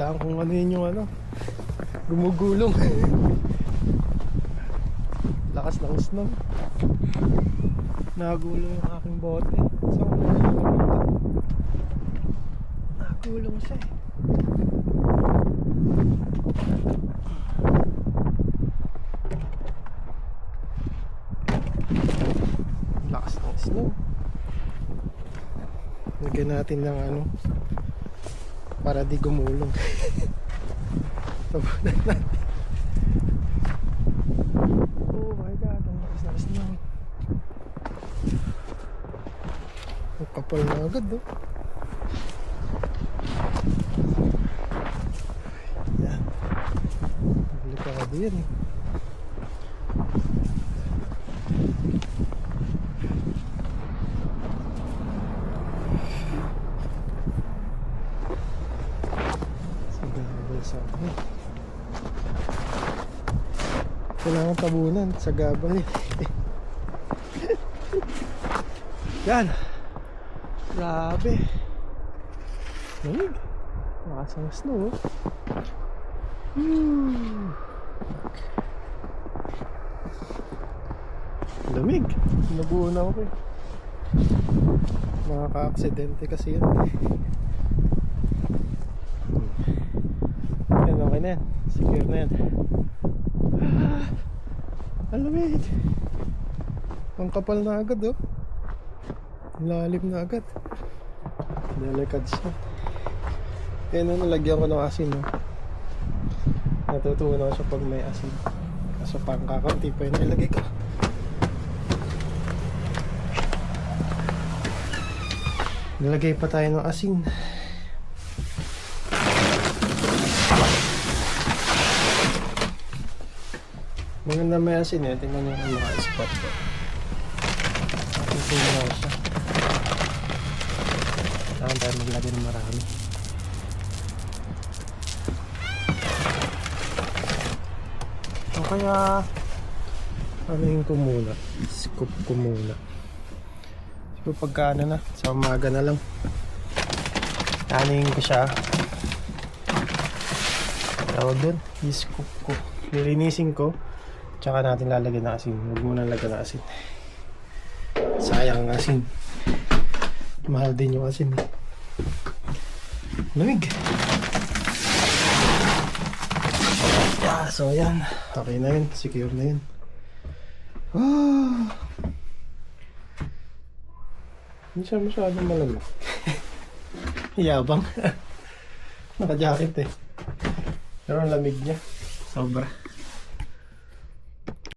lang kung ano yun yung ano. Gumugulong. Lakas ng snow. Nagulong yung aking bote. So, nagulong siya eh. Lakas ng snow. Lagyan natin ng ano para di gumulong. Tabunan natin. Oh my god, ang lakas ng snow. Ang kapal na agad, oh. Yan. Delikado yan, eh. Sa gabal sa akin. Kailangan tabunan sa gabal eh. Yan. Grabe. Lamig. Lakas ang snow. oh. Hmm. Lamig. Nabuo na ako eh. Nakaka-aksidente kasi yan. Yan, okay na yan. Secure na yan. Ah, ang lamig. Ang kapal na agad oh. Lalim na agad. Delikad siya. Kaya nung nalagyan ko ng asin oh. Natutuwa na siya pag may asin. Kaso pang kakunti pa yung nilagay ko. Nilagay pa tayo ng asin. Maganda may asin eh. Tingnan nyo yung mga spot ko. Tingnan mo siya. Kailangan tayo maglagay ng marami. O kaya, yung ko muna? Scoop ko muna. Siguro pagka ano na, sa umaga na lang. Anuhin ko siya. Tawag doon, i-scoop ko. Lilinisin ko. Tsaka natin lalagyan ng asin. Huwag muna lagyan ng asin. Sayang ang asin. Mahal din yung asin. Lamig. Yeah, so yan. Okay na yun. Secure na yun. Ah. Hindi siya masyadong malamig. Yabang. Naka-jacket eh. Pero ang lamig niya. Sobra.